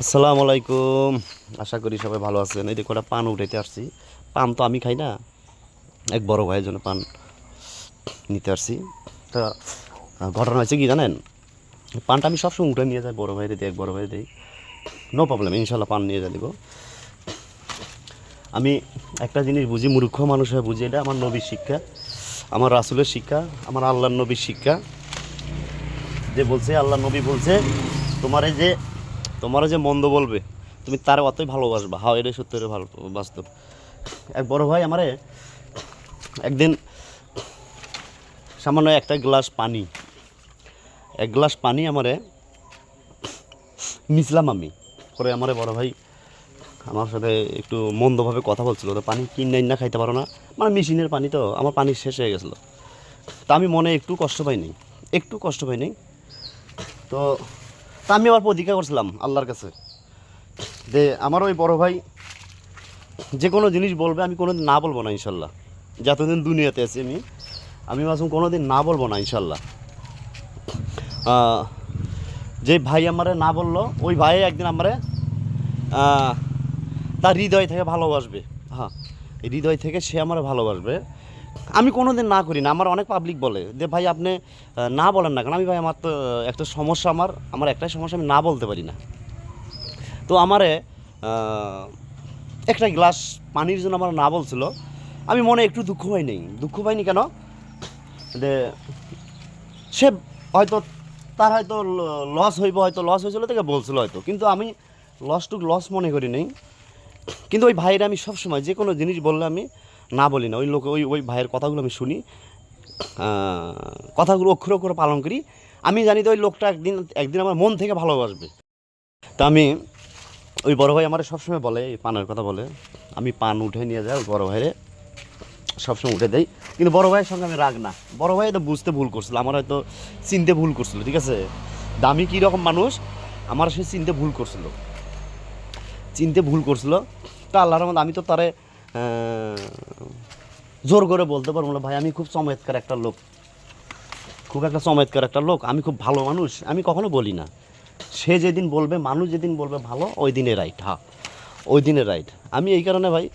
আসসালামু আলাইকুম। আশা করি সবাই ভালো আছেন। এই দেখো, একটা পান উঠাইতে আসছি। পান তো আমি খাই না। এক বড় ভাইয়ের জন্য পান নিতে আসছি। তা ঘটনা হয়েছে কি জানেন? পানটা আমি সবসময় উঠে নিয়ে যাই, বড় ভাইরে দিই, এক বড় ভাইরে দিই। নো প্রবলেম ইনশাল্লাহ পান নিয়ে যাই দিব। আমি একটা জিনিস বুঝি, মূর্খ মানুষ হয়ে বুঝি, এটা আমার নবীর শিক্ষা, আমার রাসুলের শিক্ষা, আমার আল্লাহর নবীর শিক্ষা। যে বলছে আল্লাহ নবী বলছে, তোমার এই যে তোমার যে মন্দ বলবে, তুমি তার অতই ভালোবাসবা। হাও, এটাই সত্যি ভালো, বাস্তব। এক বড় ভাই আমারে একদিন সামান্য একটা গ্লাস পানি, এক গ্লাস পানি আমারে নিছিলাম আমি। পরে আমারে বড় ভাই আমার সাথে একটু মন্দভাবে কথা বলছিল, তো পানি কিনে না খাইতে পারো না। মানে মেশিনের পানি তো, আমার পানি শেষ হয়ে গেছিল। তা আমি মনে একটু কষ্ট পাইনি, একটু কষ্ট পাইনি। তো তা আমি আবার প্রতিজ্ঞা করছিলাম, আল্লাহর কাছে। যে আমার ওই বড় ভাই যে কোনো জিনিস বলবে, আমি কোনোদিন না বলব না, ইনশাল্লাহ। যতদিন দুনিয়াতে আছি আমি আমি ভাবছিলাম কোনোদিন না বলব না, ইনশাল্লাহ। যে ভাই আমারে না বলল, ওই ভাই একদিন আমারে তার হৃদয় থেকে ভালোবাসবে। হ্যাঁ হৃদয় থেকে সে আমার ভালোবাসবে। আমি কোনো দিন না করি না, আমার অনেক পাবলিক বলে যে, ভাই, আপনি না বলেন না কারণ আমি, ভাই, আমার তো একটা সমস্যা আমার আমার একটাই সমস্যা, আমি না বলতে পারি না। তো আমারে একটা গ্লাস পানির জন্য আমার না বলছিল। আমি মনে একটু দুঃখ পাইনি দুঃখ পাইনি কেন? যে, সে হয়তো, তার হয়তো লস হইব, হয়তো লস হয়েছিল থেকে বলছিল হয়তো। কিন্তু আমি লসটুক লস মনে করি নেই। কিন্তু ওই ভাইয়ের আমি সবসময় যে কোনো জিনিস বললে আমি না বলি না, ওই লোক, ওই ওই ভাইয়ের কথাগুলো আমি শুনি। কথাগুলো অক্ষর অক্ষর পালন করি। আমি জানি তো ওই লোকটা একদিন একদিন আমার মন থেকে ভালোবাসবে। তা আমি ওই বড় ভাই আমার সবসময় বলে, এই পানের কথা বলে, আমি পান উঠে নিয়ে যাই বড় ভাইরে, সবসময় উঠে দেই। কিন্তু বড় ভাইয়ের সঙ্গে আমি রাগ না। বড় ভাই তো বুঝতে ভুল করছিল, আমার হয়তো চিনতে ভুল করছিল, ঠিক আছে? দামি কী রকম মানুষ, আমার সে চিনতে ভুল করছিল। চিনতে ভুল করছিল। তা আল্লাহর রহমত আমি তো তারে জোর করে বলতে পারব না, ভাই, আমি খুব চমৎকার একটা লোক। খুব একটা চমৎকার একটা লোক, আমি খুব ভালো মানুষ, আমি কখনো বলি না। সে যেদিন বলবে, মানুষ যেদিন বলবে, ভালো, ওই দিনে রাইট হা, ওই দিনে রাইট আমি এই কারণে, ভাই,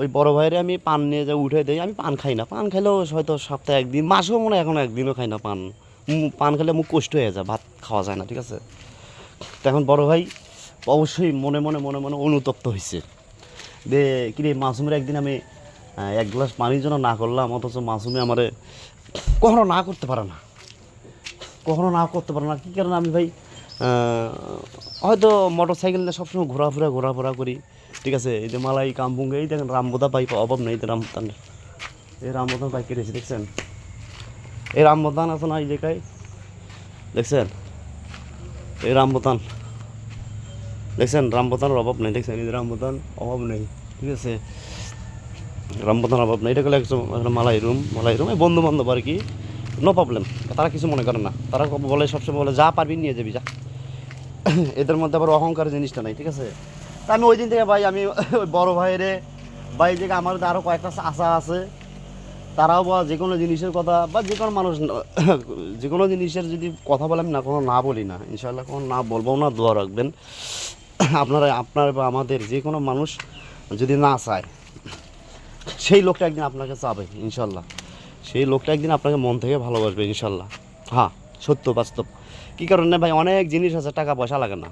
ওই বড় ভাইরে আমি পান নিয়ে যাই উঠে দেই, আমি পান খাই না। পান খাইলেও হয়তো সপ্তাহে একদিন, মাসেও মনে হয় এখন একদিনও খাই না পান। পান খেলে মুখ কষ্ট হয়ে যায়, ভাত খাওয়া যায় না, ঠিক আছে? তো এখন বড় ভাই অবশ্যই মনে মনে মনে মনে অনুতপ্ত হয়েছে যে কিরে মাসুমের একদিন আমি এক গ্লাস পানির জন্য না করলাম, অথচ মাসুমে আমারে কখনো না করতে পারে না। কখনো না করতে পারে না। কী কারণে আমি ভাই হয়তো মোটর সাইকেল নিয়ে সবসময় ঘোরাফেরা ঘোরাফেরা করি। ঠিক আছে, এই যে মালাই কামপুঙ্গে, এই দেখেন রামবোদা পাইপ অভাব নেই রামতানের এই রামবোদান পাইপ কেটেছি, দেখছেন? এই রামবোদান আছে না এই জায়গায়? দেখছেন? এই রামবোতান দেখছেন রামবোতানের অভাব নেই, দেখছেন, এই অভাব নেই, ঠিক আছে? রামবোতান অভাব নেই, এটা গেলে একটা মালাই রুম মালাই রুম, এই বন্ধু বান্ধব আর কি নো প্রবলেম তারা কিছু মনে করে না, তারা বলে, সবসময় বলে, যা পারবি নিয়ে যাবি, যা। এদের মধ্যে আবার অহংকার জিনিসটা নাই, ঠিক আছে? তা আমি ওই দিন থেকে ভাই, আমি ওই বড় ভাইরে ভাই যে আমার আরও কয়েকটা আশা আছে, তারাও বা যে কোনো জিনিসের কথা, বা যে কোনো মানুষ, যে কোনো জিনিসের যদি কথা বলে, আমি না কোনো না বলি না ইনশাল্লাহ কোনো না বলব, না দোয়া রাখবেন। আপনারা, আপনার বা আমাদের যে কোনো মানুষ যদি না চায়, সেই লোকটা একদিন আপনাকে চাবে, ইনশাল্লাহ। সেই লোকটা একদিন আপনাকে মন থেকে ভালোবাসবে, ইনশাল্লাহ। হ্যাঁ সত্য, বাস্তব। কী কারণে? ভাই, অনেক জিনিস আছে, টাকা পয়সা লাগে না।